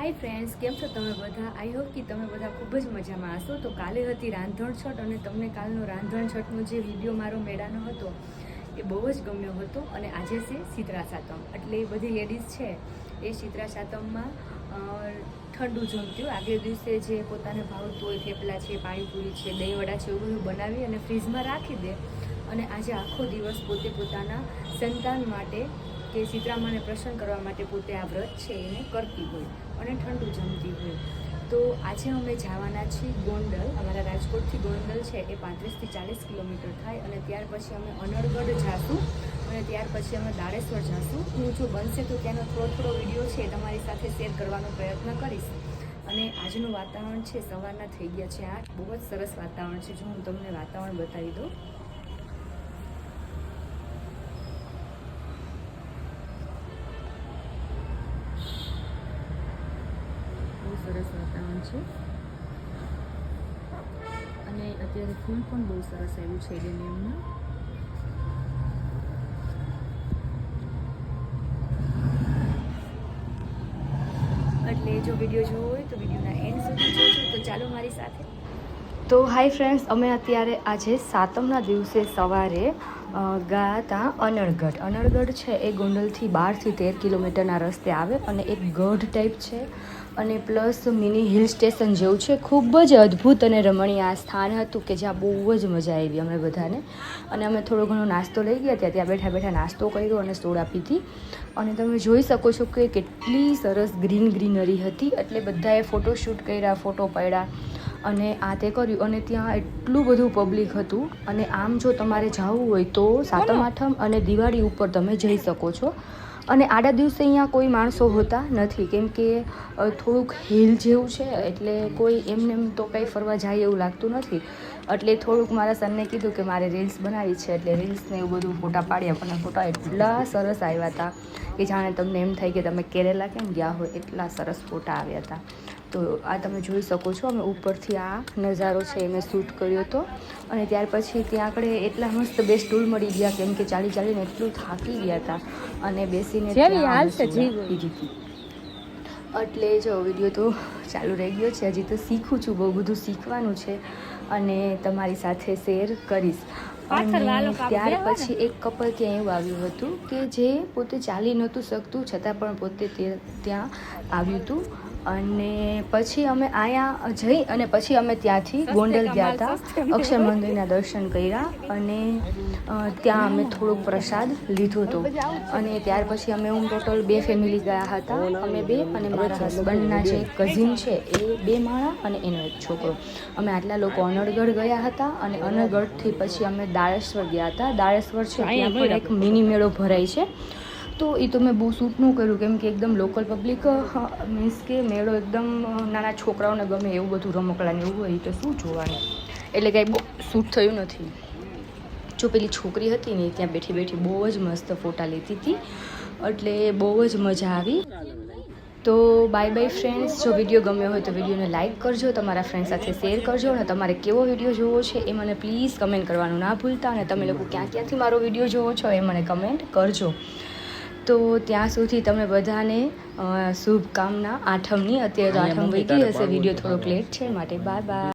Hi friends કેમ છો તમે બધા? આઈ હોપ કે તમે બધા ખૂબ જ મજામાં હશો. તો કાલે હતી રાંધણ છઠ અને તમને કાલનો રાંધણ છઠનો જે વીડિયો મારો મેળાનો હતો, એ બહુ જ ગમ્યો હતો અને આજે છે શીતળા સાતમ એટલે એ બધી લેડીઝ છે, એ શીતળા સાતમમાં ઠંડુ જમતું આગલે દિવસે જે પોતાને ભાવતું હોય થેપલા છે, પાણીપુરી છે, દહીંવડા છે, એવું બધું બનાવી અને ફ્રીજમાં રાખી દે. અને આજે આખો દિવસ પોતે પોતાના સંતાન માટે કે સીતરામાને પ્રસન્ન કરવા માટે પોતે આ વ્રત છે એને કરતી હોય અને ઠંડુ જમતી હોય. તો આજે અમે જવાના છીએ ગોંડલ. અમારા રાજકોટથી ગોંડલ છે એ પાંત્રીસથી ચાલીસ કિલોમીટર થાય અને ત્યાર પછી અમે અનળગઢ જાશું અને ત્યાર પછી અમે દાડેશ્વર જાશું. હું જો બનશે તો ત્યાંનો થોડો થોડો વીડિયો છે તમારી સાથે શેર કરવાનો પ્રયત્ન કરીશ. અને આજનું વાતાવરણ છે સવારના થઈ ગયા છે આ બહુ જ સરસ વાતાવરણ છે. જો હું તમને વાતાવરણ બતાવી દઉં. સરસ છે. અને અત્યારે ફૂલ પણ બહુ સરસ આવ્યું છે એડેનિયમનું એટલે જો વીડિયો જોવો હોય તો વિડીયોના એન્ડ સુધી જોજો. તો ચાલો મારી સાથે તો હાય ફ્રેન્ડ્સ અમે અત્યારે આજે સાતમના દિવસે સવારે ગયા હતા અનળગઢ. અનળગઢ છે એ ગોંડલથી બારથી તેર કિલોમીટરના રસ્તે આવે અને એક ગઢ ટાઈપ છે અને પ્લસ મિની હિલ સ્ટેશન જેવું છે. ખૂબ જ અદ્ભુત અને રમણીય આ સ્થાન હતું કે જ્યાં બહુ જ મજા આવી અમે બધાને. અને અમે થોડો ઘણો નાસ્તો લઈ ગયા ત્યાં ત્યાં બેઠા બેઠા નાસ્તો કર્યો અને સોડા પીધી. અને તમે જોઈ શકો છો કે કેટલી સરસ ગ્રીન ગ્રીનરી હતી. એટલે બધાએ ફોટોશૂટ કર્યા ફોટો પાડ્યા. અને આ તે કર્યું અને ત્યાં એટલું બધું પબ્લિક હતું. અને આમ જો તમારે જવું હોય તો સાતમ આઠમ અને દિવાળી ઉપર તમે જઈ શકો છો. અને આડા દિવસે અહીંયા કોઈ માણસો હોતા નથી. કેમ કે થોડુંક હિલ જેવું છે, એટલે કોઈ એમને એમ તો કંઈ ફરવા જાય એવું લાગતું નથી. એટલે થોડુંક મારા સરને કીધું કે મારે રીલ્સ બનાવી છે, એટલે રીલ્સને એવું બધું ફોટા પાડ્યા. પણ ફોટા એટલા સરસ આવ્યા હતા કે જાણે તમને એમ થાય કે તમે કેરેલા કેમ ગયા હોય, એટલા સરસ ફોટા આવ્યા હતા. તો આ તમે જોઈ શકો છો અમે ઉપરથી આ નજારો છે એ મેં શૂટ કર્યો હતો. અને ત્યાર પછી ત્યાં આગળ એટલા મસ્ત બે સ્ટૂલ મળી ગયા કેમ કે ચાલી ચાલીને એટલું થાકી ગયા હતા. અને બેસીને. એટલે જો વીડિયો તો ચાલુ રહી ગયો છે હજી તો શીખું છું બહુ બધું શીખવાનું છે અને તમારી સાથે શેર કરીશ. અને ત્યાર પછી એક કપલ ત્યાં એવું આવ્યું હતું કે જે પોતે ચાલી નહોતું શકતું છતાં પણ પોતે તે ત્યાં આવ્યું હતું. અને પછી અમે અહીંયા જઈ અને પછી અમે ત્યાંથી ગોંડલ ગયા હતા અક્ષર મંદિરના દર્શન કર્યા અને ત્યાં અમે થોડોક પ્રસાદ લીધો હતો. અને ત્યાર પછી અમે હું ટોટલ બે ફેમિલી ગયા હતા. અમે બે અને મારા હસબન્ડના જે કઝિન છે એ બે માળા અને એનો એક છોકરો. અમે આટલા લોકો અનળગઢ ગયા હતા અને અનળગઢથી પછી અમે દાળેશ્વર ગયા હતા. દાળેશ્વર છે ત્યાં એક મિની મેળો ભરાય છે. તો એ તો મેં બહુ શૂટ ન કર્યું, કેમ કે એકદમ લોકલ પબ્લિક મીન્સ કે મેળો એકદમ નાના છોકરાઓને ગમે એવું બધું રમકડાને એવું હોય તો શું જોવાનું? એટલે કાંઈ બહુ શૂટ થયું નથી. જો પેલી છોકરી હતી ને ત્યાં બેઠી બેઠી બહુ જ મસ્ત ફોટા લેતી હતી, એટલે બહુ જ મજા આવી. તો બાય બાય ફ્રેન્ડ્સ જો વીડિયો ગમ્યો હોય તો વિડીયોને લાઇક કરજો, તમારા ફ્રેન્ડ સાથે શેર કરજો, અને તમારે કેવો વીડિયો જોવો છે એ મને પ્લીઝ કમેન્ટ કરવાનું ના ભૂલતા, અને તમે લોકો ક્યાં ક્યાંથી મારો વીડિયો જોવો છો એ મને કમેન્ટ કરજો. તો ત્યાં સુધી તમે બધાને શુભકામના આઠમની. અત્યારે તો આઠમ વહી ગઈ હશે વીડિયો થોડોક લેટ છે માટે બાય બાય.